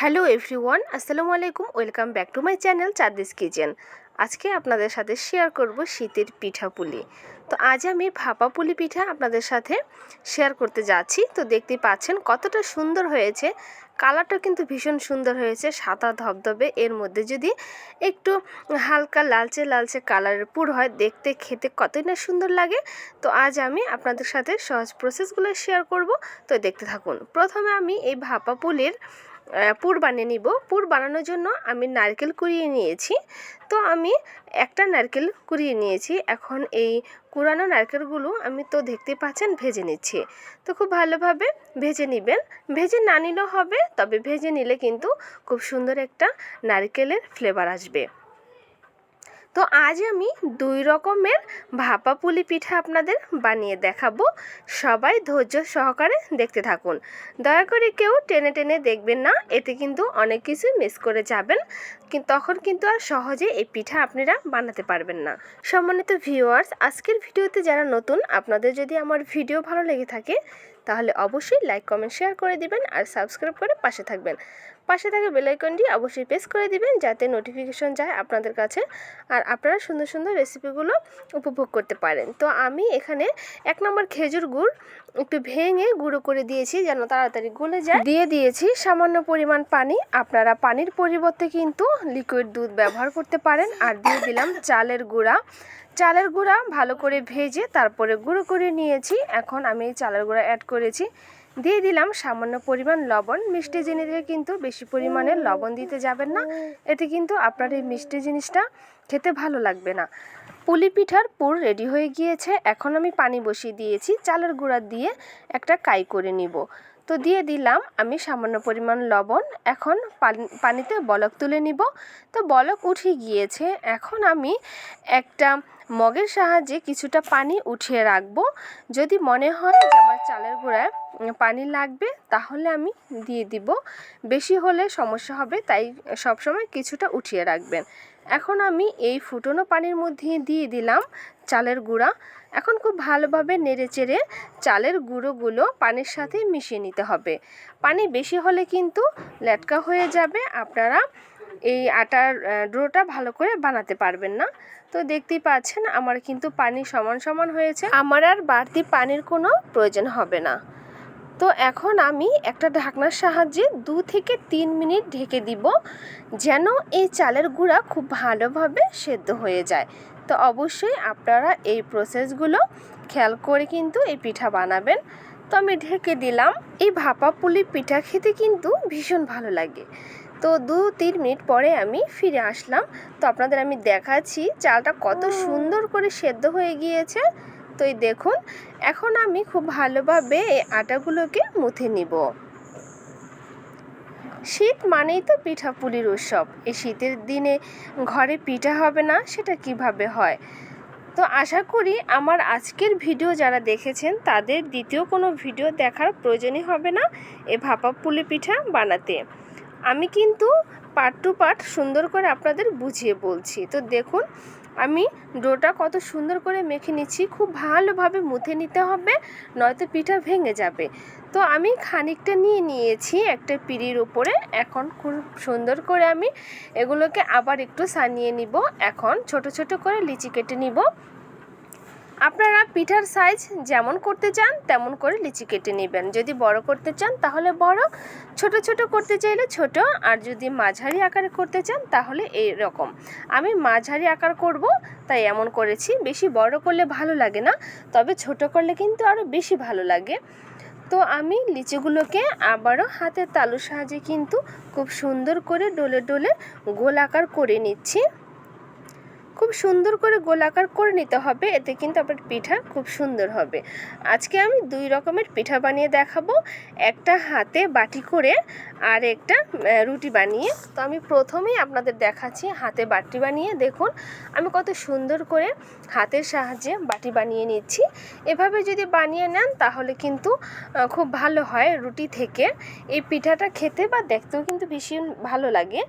Hello everyone, আসসালামু আলাইকুম, welcome back to my channel Chandi's kitchen. আজকে আপনাদের সাথে শেয়ার করব শীতের পিঠাপুলি তো আজ আমি ভাপা পুলি পিঠা আপনাদের সাথে শেয়ার করতে যাচ্ছি। তো দেখতে পাচ্ছেন কতটা সুন্দর হয়েছে। কালারটা কিন্তু ভীষণ সুন্দর হয়েছে, সাদা ধবধবে। এর মধ্যে যদি একটু হালকা লালচে লালচে কালারের পুর হয়, দেখতে খেতে কতই না সুন্দর লাগে। তো আজ আমি আপনাদের সাথে সহজ প্রসেসগুলো শেয়ার করব। তো দেখতে থাকুন, প্রথমে আমি এই ভাপা পুলির পুর বানিয়ে নিব। পুর বানানোর জন্য আমি নারকেল কুড়িয়ে নিয়েছি। তো আমি একটা নারকেল কুড়িয়ে নিয়েছি। এখন এই কুড়ানো নারকেলগুলো আমি তো দেখতে পাচ্ছেন ভেজে নিচ্ছি। তো খুব ভালোভাবে ভেজে নেবেন। ভেজে না নিলেও হবে, তবে ভেজে নিলে কিন্তু খুব সুন্দর একটা নারকেলের ফ্লেভার আসবে। তো আজ আমি দুই রকমের ভাপা পুলি পিঠা আপনাদের বানিয়ে দেখাবো। সবাই ধৈর্য সহকারে দেখতে থাকুন। দয়া করে কেউ টেনে টেনে দেখবেন না, এতে কিন্তু অনেক কিছু মিস করে যাবেন। তখন কিন্তু আর সহজে এই পিঠা আপনারা বানাতে পারবেন না। সম্মানিত ভিউয়ার্স আজকের ভিডিওতে যারা নতুন, আপনাদের যদি আমার ভিডিও ভালো লেগে থাকে, তাহলে অবশ্যই লাইক কমেন্ট শেয়ার করে দিবেন আর সাবস্ক্রাইব করে পাশে থাকবেন। পাশে থাকা বেলাইকনটি অবশ্যই প্রেস করে দিবেন যাতে নোটিফিকেশন যায় আপনাদের কাছে আর আপনারা সুন্দর সুন্দর রেসিপিগুলো উপভোগ করতে পারেন। তো আমি এখানে এক নম্বর খেজুর গুড় একটু ভেঙে গুঁড়ো করে দিয়েছি যেন তাড়াতাড়ি গলে যায়। দিয়ে দিয়েছি সামান্য পরিমাণ পানি। আপনারা পানির পরিবর্তে কিন্তু লিকুইড দুধ ব্যবহার করতে পারেন। আর দিয়ে দিলাম চালের গুঁড়া। চালের গুঁড়া ভালো করে ভেজে তারপরে গুঁড়ো করে নিয়েছি। এখন আমি চালের গুঁড়া অ্যাড করেছি। দিয়ে দিলাম সামান্য পরিমাণ লবণ। মিষ্টি জিনিসে কিন্তু বেশি পরিমাণে লবণ দিতে যাবেন না। এতে কিন্তু আপনার এই মিষ্টি জিনিসটা খেতে ভালো লাগবে না। পুলি পিঠার পুর রেডি হয়ে গিয়েছে। এখন আমি পানি বসিয়ে দিয়েছি। চালের গুঁড়া দিয়ে একটা কাই করে নিব। তো দিয়ে দিলাম আমি সামান্য পরিমাণ লবণ। এখন পানিতে বলক তুলে নিব। তো বলক উঠে গিয়েছে। এখন আমি একটা মগের সাহায্যে কিছুটা পানি উঠিয়ে রাখব। যদি মনে হয় যে আমার চালের গুঁড়ায় পানি লাগবে, তাহলে আমি দিয়ে দিব। বেশি হলে সমস্যা হবে, তাই সবসময় কিছুটা উঠিয়ে রাখবেন। এখন আমি এই ফুটনো পানির মধ্যে দিয়ে দিলাম চালের গুঁড়া। এখন খুব ভালোভাবে নেড়ে চেড়ে চালের গুঁড়োগুলো পানির সাথে মিশিয়ে নিতে হবে। পানি বেশি হলে কিন্তু লেটকা হয়ে যাবে। আপনারা এই আটার ডোটা ভালো করে বানাতে পারবেন না। তো দেখতেই পাচ্ছেন আমার কিন্তু পানি সমান সমান হয়েছে। আমার আর বাড়তি পানির কোনো প্রয়োজন হবে না। তো এখন আমি একটা ঢাকনার সাহায্যে দু থেকে তিন মিনিট ঢেকে দিব, যেন এই চালের গুঁড়া খুব ভালোভাবে সেদ্ধ হয়ে যায়। তো অবশ্যই আপনারা এই প্রসেসগুলো খেয়াল করে কিন্তু এই পিঠা বানাবেন। তো আমি ঢেকে দিলাম। এই ভাপা পুলি পিঠা খেতে কিন্তু ভীষণ ভালো লাগে। তো দু তিন মিনিট পরে আমি ফিরে আসলাম। তো আপনাদের আমি দেখাচ্ছি চালটা কত সুন্দর করে সেদ্ধ হয়ে গিয়েছে। তো এই দেখুন এখন আমি খুব ভালোভাবে এই আটাগুলোকে মুথে নিব। শীত মানেই তো পিঠা পুলির উৎসব। এই শীতের দিনে ঘরে পিঠা হবে না সেটা কীভাবে হয়? তো আশা করি আমার আজকের ভিডিও যারা দেখেছেন তাদের দ্বিতীয় কোনো ভিডিও দেখার প্রয়োজনই হবে না এ ভাপা পুলি পিঠা বানাতে। আমি কিন্তু পার্ট টু পার্ট সুন্দর করে আপনাদের বুঝিয়ে বলছি। তো দেখুন, আমি ডোটা কত সুন্দর করে মেখে নিচ্ছি, খুব ভালোভাবে মুথে নিতে হবে, নয়তো পিঠা ভেঙে যাবে। তো আমি খানিকটা নিয়ে নিয়েছি একটা পিড়ির উপরে, এখন খুব সুন্দর করে আমি এগুলোকে আবার একটু সানিয়ে নিব। এখন ছোট ছোট করে লিচি কেটে নিব। আপনারা পিঠার সাইজ যেমন করতে চান, তেমন করে লিচি কেটে নেবেন। যদি বড় করতে চান, তাহলে বড়, ছোট ছোট করতে চাইলে ছোট, আর যদি মাঝারি আকারে করতে চান, তাহলে এই রকম আমি মাঝারি আকার করব, তাই এমন করেছি। বেশি বড় করলে ভালো লাগে না, তবে ছোট করলে কিন্তু আরও বেশি ভালো লাগে। তো আমি লিচিগুলোকে আবারও হাতের তালুর সাহায্যে কিন্তু খুব সুন্দর করে ডোলে ডোলে গোল আকার করে নিচ্ছি। খুব সুন্দর করে গোলাকার করে নিতে হবে, এতে কিন্তু আপনার পিঠা খুব সুন্দর হবে। আজকে আমি দুই রকমের পিঠা বানিয়ে দেখাবো, একটা হাতে বাটি করে আর একটা রুটি বানিয়ে। তো আমি প্রথমেই আপনাদের দেখাচ্ছি হাতে বাটি বানিয়ে, দেখুন আমি কত সুন্দর করে হাতের সাহায্যে বাটি বানিয়ে নিচ্ছি। এভাবে যদি বানিয়ে নেন তাহলে কিন্তু খুব ভালো হয় রুটি থেকে। এই পিঠাটা খেতে বা দেখতেও কিন্তু ভীষণ ভালো লাগে।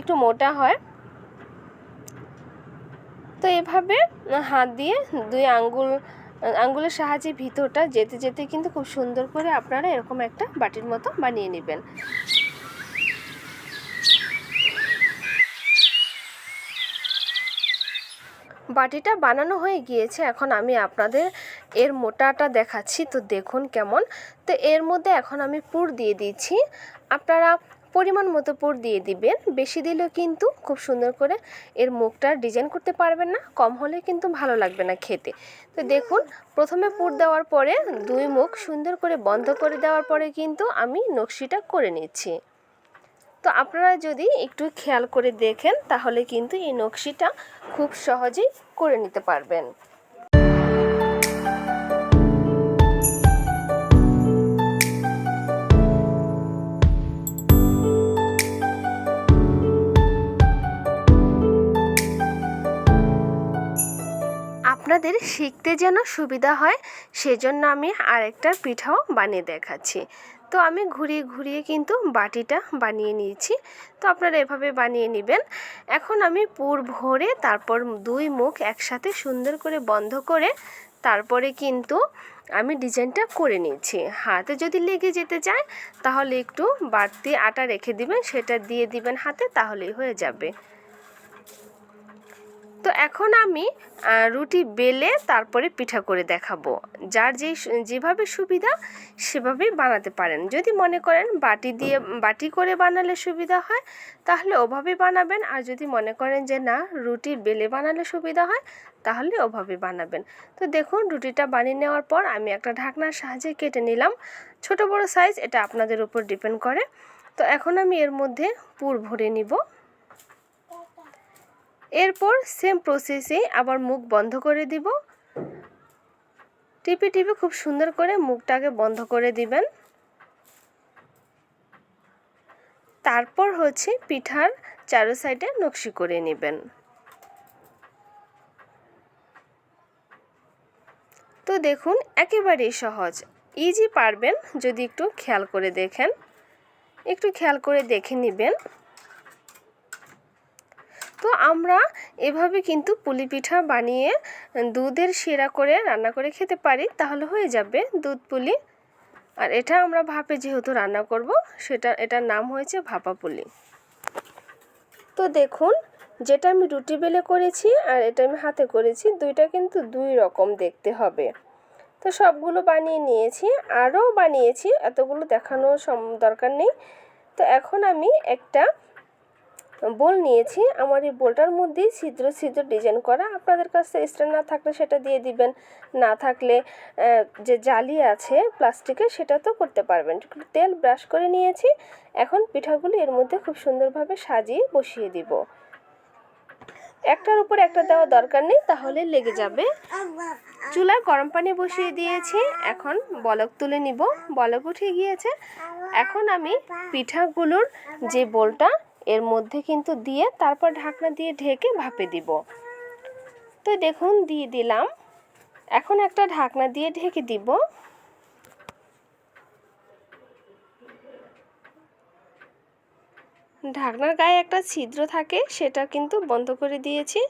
একটু মোটা হয়। তো এভাবে হাত দিয়ে দুই আঙ্গুল, আঙ্গুলের সাহায্যে ভিতরটা যেতে যেতে কিন্তু খুব সুন্দর করে আপনারা এরকম একটা বাটির মতো বানিয়ে নেবেন। বাটিটা বানানো হয়ে গিয়েছে, এখন আমি আপনাদের এর মোটাটা দেখাচ্ছি, তো দেখুন কেমন। তো এর মধ্যে এখন আমি পুর দিয়ে দিচ্ছি। আপনারা পরিমাণ মতো পুর দিয়ে দিবেন। বেশি দিলেও কিন্তু খুব সুন্দর করে এর মুখটা ডিজাইন করতে পারবেন না, কম হলে কিন্তু ভালো লাগবে না খেতে। তো দেখুন, প্রথমে পুর দেওয়ার পরে দুই মুখ সুন্দর করে বন্ধ করে দেওয়ার পরে কিন্তু আমি নকশিটা করে নিচ্ছি। তো আপনারা যদি একটু খেয়াল করে দেখেন, তাহলে কিন্তু এই নকশিটা খুব সহজেই করে নিতে পারবেন। আপনাদের শিখতে যেন সুবিধা হয়, সেজন্য আমি আরেকটা পিঠাও বানিয়ে দেখাচ্ছি। তো আমি ঘুরিয়ে ঘুরিয়ে কিন্তু বাটিটা বানিয়ে নিয়েছি। তো আপনারা এভাবে বানিয়ে নেবেন। এখন আমি পুর ভরে তারপর দুই মুখ একসাথে সুন্দর করে বন্ধ করে তারপরে কিন্তু আমি ডিজাইনটা করে নিয়েছি। হাতে যদি লেগে যেতে চায়, তাহলে একটু বাড়তি আটা রেখে দিবেন, সেটা দিয়ে দিবেন হাতে, তাহলেই হয়ে যাবে। তো এখন আমি রুটি বেলে তারপরে পিঠা করে দেখাবো। যার যেই যেভাবে সুবিধা সেভাবেই বানাতে পারেন। যদি মনে করেন বাটি দিয়ে, বাটি করে বানালে সুবিধা হয়, তাহলে ওভাবে বানাবেন। আর যদি মনে করেন যে না, রুটি বেলে বানালে সুবিধা হয়, তাহলে ওভাবে বানাবেন। তো দেখুন, রুটিটা বানিয়ে নেওয়ার পর আমি একটা ঢাকনার সাহায্যে কেটে নিলাম। ছোট বড় সাইজ এটা আপনাদের উপর ডিপেন্ড করে। তো এখন আমি এর মধ্যে পুর ভরে নিব। এরপর সেম প্রসেসে আবার মুখ বন্ধ করে দিব। টিপে টিপে খুব সুন্দর করে মুখটাকে বন্ধ করে দিবেন। তারপর হচ্ছে পিঠার চারো সাইডে নকশি করে নেবেন। তো দেখুন, একেবারেই সহজ। ইজি পারবেন যদি একটু খেয়াল করে দেখেন। একটু খেয়াল করে দেখে নেবেন। তো আমরা এভাবে কিন্তু পুলি পিঠা বানিয়ে দুধের শিরা করে রান্না করে খেতে পারি, তাহলে হয়ে যাবে দুধ পুলি। আর এটা আমরা ভাপে যেহেতু রান্না করব, সেটা, এটার নাম হয়েছে ভাপা পুলি। তো দেখুন, যেটা আমি রুটি বেলে করেছি আর এটা আমি হাতে করেছি, দুইটা কিন্তু দুই রকম দেখতে হবে। তো সবগুলো বানিয়ে নিয়েছি, আরও বানিয়েছি, এতগুলো দেখানোর দরকার নেই। তো এখন আমি একটা বোল নিয়েছি। আমার এই বোলটার মধ্যেই ছিদ্র ছিদ্র ডিজাইন করা। আপনাদের কাছে স্ট্যান্ড না থাকলে সেটা দিয়ে দিবেন। না থাকলে যে জালি আছে প্লাস্টিকের সেটা তো করতে পারবেন। তেল ব্রাশ করে নিয়েছি। এখন পিঠাগুলি এর মধ্যে খুব সুন্দরভাবে সাজিয়ে বসিয়ে দিব। একটার উপর একটা দেওয়া দরকার নেই, তাহলে লেগে যাবে। চুলায় গরম পানি বসিয়ে দিয়েছি। এখন বলক তুলে নিব। বলক উঠে গিয়েছে। এখন আমি পিঠাগুলোর যে বোলটা এর মধ্যে কিন্তু দিয়ে তারপর ঢাকনা দিয়ে ঢেকে ভাপে দিব। তো দেখুন, দিয়ে দিলাম। এখন একটা ঢাকনা দিয়ে ঢেকে দিব। ঢাকনার গায়ে একটা ছিদ্র থাকে, সেটা কিন্তু বন্ধ করে দিয়েছি।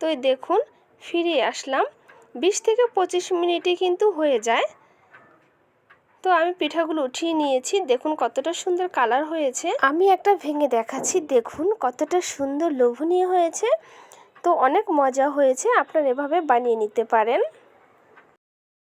তো দেখুন, ফিরে আসলাম। বিশ থেকে পঁচিশ মিনিটে কিন্তু হয়ে যায়। তো আমি পিঠাগুলো উঠিয়ে নিয়েছি। দেখুন কতটা সুন্দর কালার হয়েছে। আমি একটা ভেঙে দেখাচ্ছি। দেখুন কতটা সুন্দর লোভনীয় হয়েছে। তো অনেক মজা হয়েছে। আপনারা এভাবে বানিয়ে নিতে পারেন।